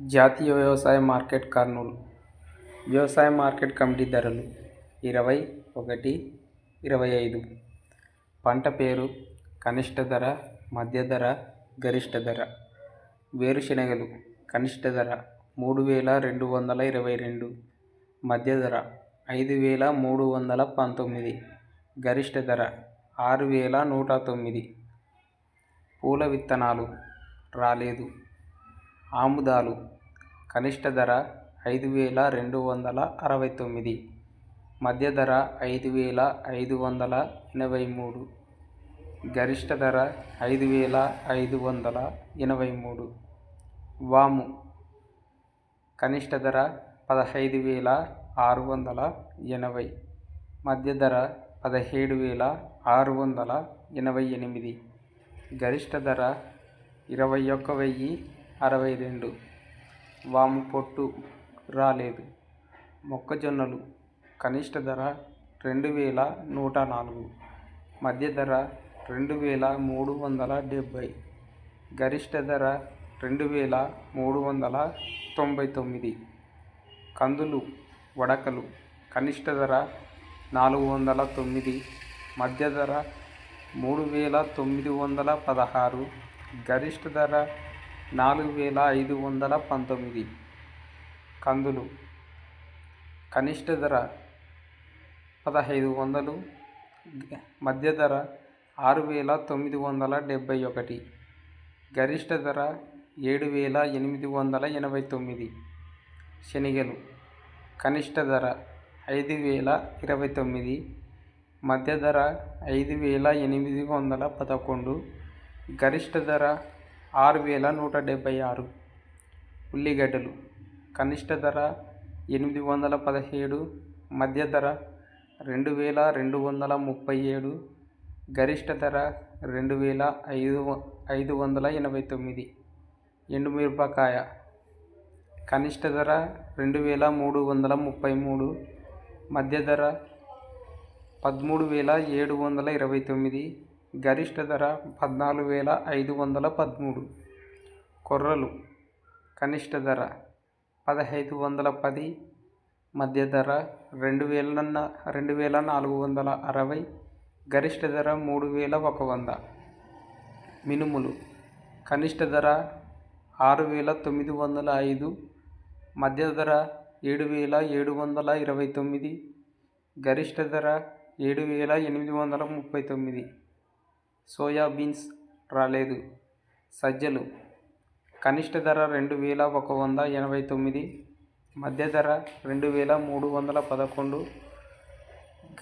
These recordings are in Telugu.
జాతీయ వ్యవసాయ మార్కెట్ కర్నూలు. వ్యవసాయ మార్కెట్ కమిటీ ధరలు ఇరవై ఒకటి ఇరవై ఐదు. పంట పేరు కనిష్ట ధర మధ్య ధర గరిష్ట ధర. వేరుశెనగలు కనిష్ట ధర మూడు వేల రెండు వందల ఇరవై రెండు. మధ్య ధర ఐదు వేల మూడు వందల పంతొమ్మిది. గరిష్ట ధర ఆరు వేల నూట తొమ్మిది. పూల విత్తనాలు రాలేదు. ఆముదాలు. కనిష్ట ధర ఐదు వేల రెండు వందల అరవై తొమ్మిది. మధ్య ధర ఐదు వేల ఐదు వందల ఎనభై మూడు. గరిష్ట ధర ఐదు వేల ఐదు వందల ఎనభై మూడు. వాము. కనిష్ట ధర పదహైదు వేల ఆరు వందల ఎనభై. మధ్య ధర పదిహేడు వేల ఆరు వందల ఎనభై ఎనిమిది. గరిష్ట ధర ఇరవై ఒక్క వెయ్యి అరవై రెండు వాము పొట్టు రాలేదు. మొక్కజొన్నలు కనిష్ట ధర రెండు వేల నూట నాలుగు. మధ్య ధర రెండు వేల మూడు వందల డెబ్భై. గరిష్ట ధర రెండు వేల మూడు వందల తొంభై తొమ్మిది. కందులు వడకలు కనిష్ట ధర నాలుగు వందల తొమ్మిది. మధ్య ధర మూడు వేల తొమ్మిది వందల పదహారు. గరిష్ట ధర నాలుగు వేల ఐదు వందల పంతొమ్మిది. కందులు. కనిష్ట ధర పదహైదు వందలు మధ్య ధర ఆరు వేల తొమ్మిది వందల డెబ్భై ఒకటి గరిష్ట ధర ఏడు వేల ఎనిమిది వందల ఎనభై తొమ్మిది. శనగలు. కనిష్ట ధర ఐదు వేల ఇరవై తొమ్మిది మధ్య ధర ఐదు వేల ఎనిమిది వందల పదకొండు గరిష్ట ధర ఆరు వేల నూట డెబ్బై ఆరు. ఉల్లిగడ్డలు. కనిష్ట ధర ఎనిమిది వందల పదిహేడు మధ్య ధర రెండు వేల రెండు వందల ముప్పై ఏడు గరిష్ట ధర రెండు వేల ఐదు ఐదు వందల ఎనభై తొమ్మిది. ఎండుమిరపకాయ కనిష్ట ధర రెండు వేల మూడు వందల ముప్పై మూడు మధ్య ధర పదమూడు వేల ఏడు వందల ఇరవై తొమ్మిది గరిష్ట ధర పద్నాలుగు వేల ఐదు వందల పదమూడు. కొర్రలు కనిష్ట ధర పదహైదు వందల పది. మధ్య ధర రెండు వేల రెండు వేల నాలుగు వందల అరవై. గరిష్ట ధర మూడు వేల ఒక వంద. మినుములు కనిష్ట ధర ఆరు వేల తొమ్మిది వందల ఐదు. మధ్య ధర ఏడు వేల ఏడు వందల ఇరవై తొమ్మిది. గరిష్ట ధర ఏడు వేల ఎనిమిది వందల ముప్పై తొమ్మిది. సోయాబీన్స్ రాలేదు. సజ్జలు. కనిష్ట ధర రెండు వేల ఒక వంద ఎనభై తొమ్మిది మధ్య ధర రెండు వేల మూడు వందల పదకొండు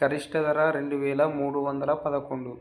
గరిష్ట ధర రెండు వేల మూడు వందల పదకొండు.